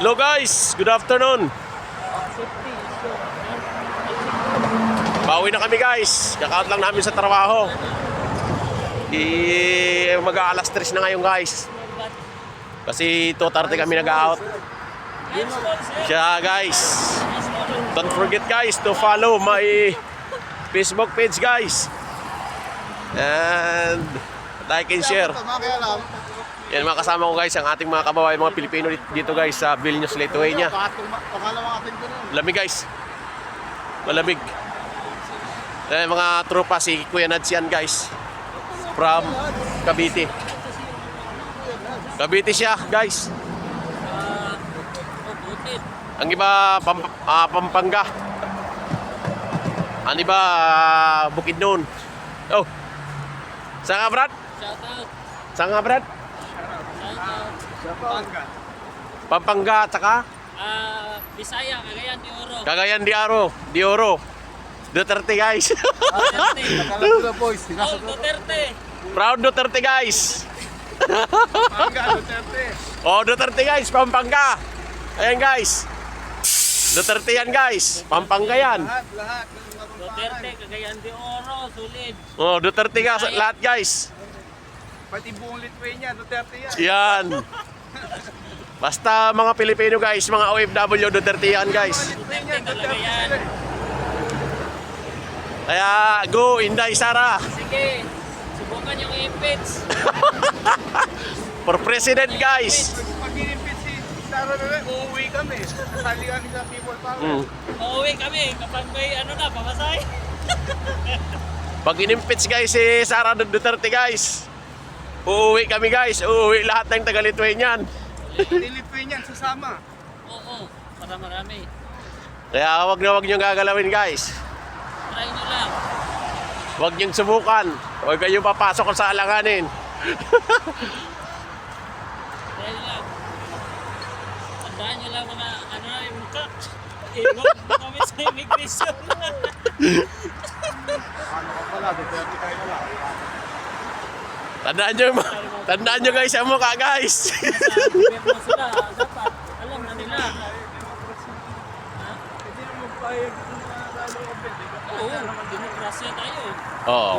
Hello guys, good afternoon. Bawi na kami guys. Kakaot lang namin sa trabaho. I mag-aalas 3 na ngayon guys. Kasi 2.30 kami nag-out. Kaya guys, don't forget guys to follow my Facebook page guys. And like and share. Yan mga kasama ko guys, ang ating mga kababayan, mga Pilipino dito guys sa Vilnius, Lithuania. Lamig guys. Malamig. Eh, mga tropa si Kuya Nadsyan guys. From Cavite. Cavite siya guys. Ang iba pam, ah, Pampanga. Ang iba ah, Bukidnon. Oh. Saan nga Brad? Saan nga Brad? Pampanga at saka Ah, Bisaya, Cagayan de Oro. Cagayan de Oro. De Oro. Duterte guys. Duterte. Boys, ko. Duterte. Proud Duterte guys. Pangga, Duterte. Oh, Duterte guys, Pampanga. Ayan guys. Duterte yan guys. Pampanga yan. Lahat, lahat. Duterte, Cagayan de Oro, Sulid. Oh, Duterte guys, lahat guys. Pati buong Lithuania, Duterte yan. Yan. Basta mga Pilipino guys, mga OFW Duterte yan guys. Lithuania, Duterte yan. eh. Kaya go Inday Sara Sige, subukan yung impeach. for president guys. Pag inimpit si Sara Rere, uuwi kami. Sasali kami sa people power. Mm. Uuwi kami kapag may ano na, pamasay. Pag inimpeach guys si Sara Duterte guys. Uuwi kami guys. Uuwi lahat ng taga Lithuanian. Sasama. Oo, para marami. Kaya wag na wag niyong gagalawin guys. Try nyo lang. Huwag niyong subukan. Huwag kayong papasok sa alanganin. Try nyo lang. Tandaan nyo lang mga ano na yung mukha. Iwag mo kami sa immigration. Ano ka pala, lang. Tandaan nyo, tandaan nyo guys ang mukha guys. Alam na nila. Hindi ka pwede. Oo, demokrasya tayo. Oo.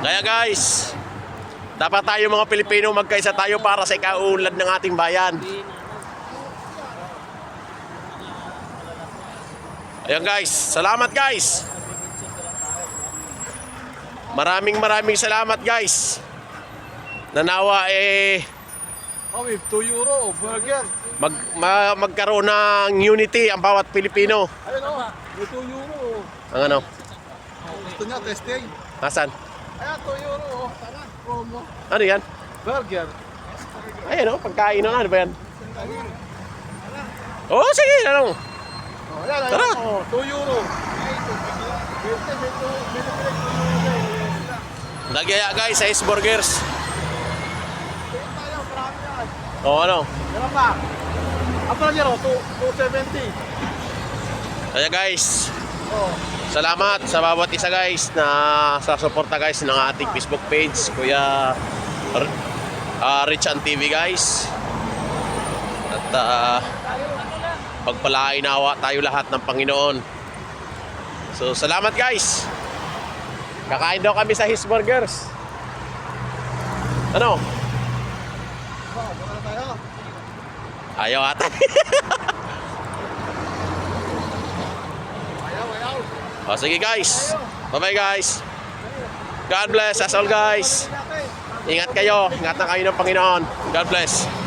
Kaya guys, dapat tayo mga Pilipino magkaisa tayo para sa ikaunlad ng ating bayan. Na. Ayan guys, salamat guys. Maraming maraming salamat guys. Nanawa eh Oh, may 2 euro, burger. mag, ma- magkaroon ng unity ang bawat Pilipino. Ayun o, may 2 euro. Ang ano? Gusto niya, testing. Nasaan? Ayan, 2 euro. oh. Tara, promo. Ano yan? Burger. Ayan o, pagkain na ano ba yan? Oo, sige, ano? Oh, ayan, Tara. Oh, 2 euro. Pwede, may 2 may 2 euro. Nagyaya guys sa Ace Burgers. O ano? Meron pa. Ang pala niya, 270. Kaya guys, Oh. Salamat sa bawat isa guys na sa suporta guys ng ating Facebook page Kuya R- ah, Rich and TV guys. At uh, pagpalain nawa tayo lahat ng Panginoon. So salamat guys. Kakain daw kami sa His Burgers. Ano? Ayaw ata. Ayaw, ayaw. o sige guys. Bye bye guys. God bless us all guys. Ingat kayo. Ingat na kayo ng Panginoon. God bless.